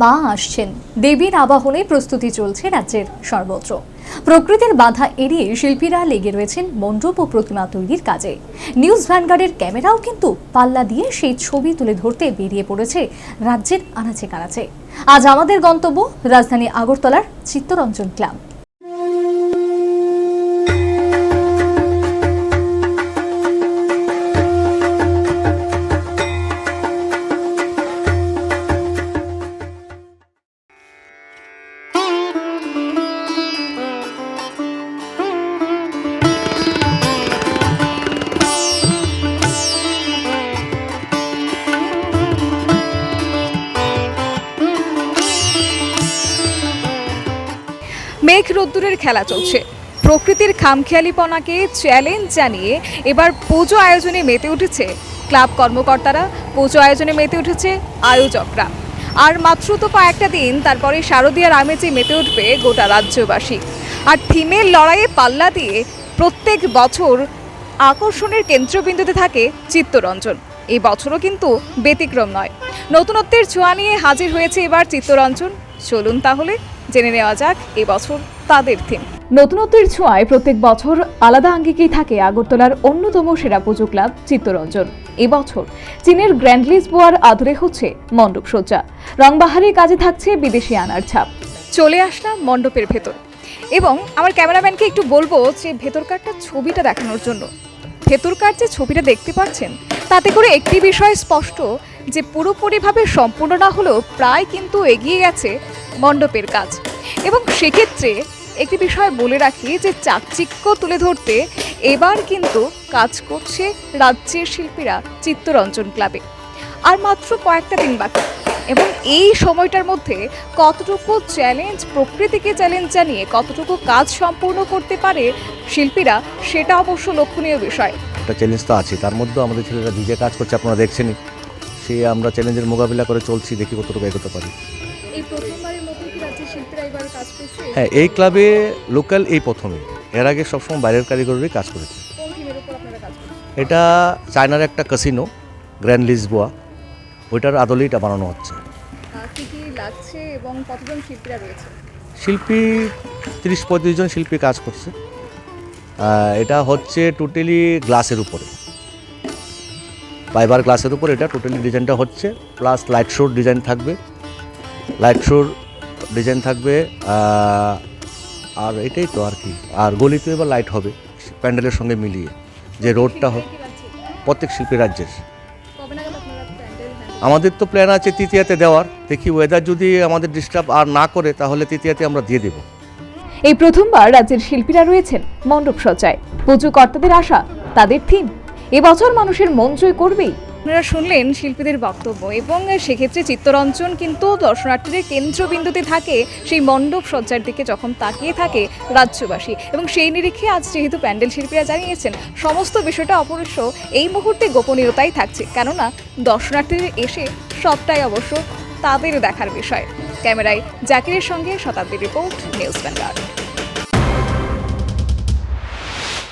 মা আসছেন। দেবীর আবাহনে প্রস্তুতি চলছে রাজ্যের সর্বত্র। প্রকৃতির বাধা এড়িয়ে শিল্পীরা লেগে রয়েছেন মণ্ডপ ও প্রতিমা তৈরির কাজে। নিউজ ভ্যানগার্ডের ক্যামেরাও কিন্তু পাল্লা দিয়ে সেই ছবি তুলে ধরতে বেরিয়ে পড়েছে রাজ্যের আনাচে কানাচে। আজ আমাদের গন্তব্য রাজধানী আগরতলার চিত্তরঞ্জন ক্লাব। মেঘ রোদ্দুরের খেলা চলছে। প্রকৃতির খামখেয়ালিপনাকে চ্যালেঞ্জ জানিয়ে এবার পুজো আয়োজনে মেতে উঠেছে ক্লাব কর্মকর্তারা। পুজো আয়োজনে মেতে উঠেছে আয়োজকরা। আর মাত্র তো কয়েকটা দিন, তারপরে শারদীয়ার আমেজে মেতে উঠবে গোটা রাজ্যবাসী। আর থিমের লড়াইয়ে পাল্লা দিয়ে প্রত্যেক বছর আকর্ষণের কেন্দ্রবিন্দুতে থাকে চিত্তরঞ্জন। এই বছরও কিন্তু ব্যতিক্রম নয়। নতুনত্বের ছোঁয়া নিয়ে হাজির হয়েছে এবার চিত্তরঞ্জন। চলুন তাহলে জেনে নেওয়া যাক এবছর তাদের থিম। নতুনত্বের ছোঁয়ায় প্রত্যেক বছর আলাদা আঙ্গিকেই থাকে আগরতলার অন্যতম সেরা পুজো ক্লাব চিত্তরঞ্জন। এবছর চীনের গ্র্যান্ড লিসবোয়ার আদরে হচ্ছে মণ্ডপ সজ্জা। রংবাহারের কাজে থাকছে বিদেশি আনার ছাপ। চলে আসলাম মণ্ডপের ভেতর। এবং আমার ক্যামেরাম্যানকে একটু বলব যে ভেতরকারটা ছবিটা দেখানোর জন্য। ভেতরকার যে ছবিটা দেখতে পাচ্ছেন তাতে করে একটি বিষয় স্পষ্ট যে পুরোপুরিভাবে সম্পূর্ণ না হলেও প্রায় কিন্তু এগিয়ে গেছে মণ্ডপের কাজ। এবং সেক্ষেত্রে একটি বিষয় বলে রাখি যে চাকচিক্য তুলে ধরতে এবার কিন্তু কাজ করছে রাজ্যের শিল্পীরা চিত্তরঞ্জন ক্লাবে। আর মাত্র কয়েকটা দিন বাকি। এবং এই সময়টার মধ্যে কতটুকু চ্যালেঞ্জ প্রকৃতিকে চ্যালেঞ্জ জানিয়ে কতটুকু কাজ সম্পূর্ণ করতে পারে শিল্পীরা, সেটা অবশ্য লক্ষণীয় বিষয়। একটা চ্যালেঞ্জ তো আছে। তার মধ্যেও আমাদের ছেলেরা নিজে কাজ করছে, আপনারা দেখছেনই। সেই আমরা চ্যালেঞ্জের মোকাবিলা করে চলছি দেখি কতটুকু এগোতে পারি। হ্যাঁ এই ক্লাবে লোকাল এই প্রথমে। এর আগে সবসময় বাইরের কারিগরেরই কাজ করেছে। এটা চায়নার একটা কাসিনো গ্র্যান্ড লিসবোয়া ওইটার আদলেই এটা বানানো হচ্ছে। শিল্পী তিরিশ পঁয়ত্রিশ জন শিল্পী কাজ করছে। এটা হচ্ছে টোটালি গ্লাসের উপরে। ফাইবার গ্লাসের উপর এটা টোটালি ডিজাইনটা হচ্ছে প্লাস লাইট শোর ডিজাইন থাকবে। লাইট শোর ডিজাইন থাকবে আর এটাই তো আর কি। আর গলিতে এবার লাইট হবে, প্যান্ডেলের সঙ্গে মিলিয়ে, যে রোডটা হোক, প্রত্যেক শিল্পী রাজ্যের। আমাদের তো প্ল্যান আছে তৃতীয়াতে দেওয়ার, দেখি ওয়েদার যদি আমাদের ডিস্টার্ব আর না করে, তাহলে তৃতীয়াতে আমরা দিয়ে দেবো। এই প্রথমবার রাজ্যের শিল্পীরা রয়েছেন মণ্ডপ সজ্জায় পুজো কর্তাদের আশা, তাদের থিম এবছর মানুষের মন জয় করবেই। আপনারা শুনলেন শিল্পীদের বক্তব্য এবং সেক্ষেত্রে চিত্তরঞ্জন কিন্তু দর্শনার্থীদের কেন্দ্রবিন্দুতে থাকে, সেই মণ্ডপ সজ্জার দিকে যখন তাকিয়ে থাকে রাজ্যবাসী। এবং সেই নিরিখে আজ যেহেতু প্যান্ডেল শিল্পীরা জানিয়েছেন, সমস্ত বিষয়টা অবশ্য এই মুহূর্তে গোপনীয়তাই থাকছে। কেননা দর্শনার্থীদের এসে সবটাই অবশ্য তাদের দেখার বিষয়। ক্যামেরায় জাকিরের সঙ্গে শতাব্দী রিপোর্ট, নিউজ ভ্যানগার্ড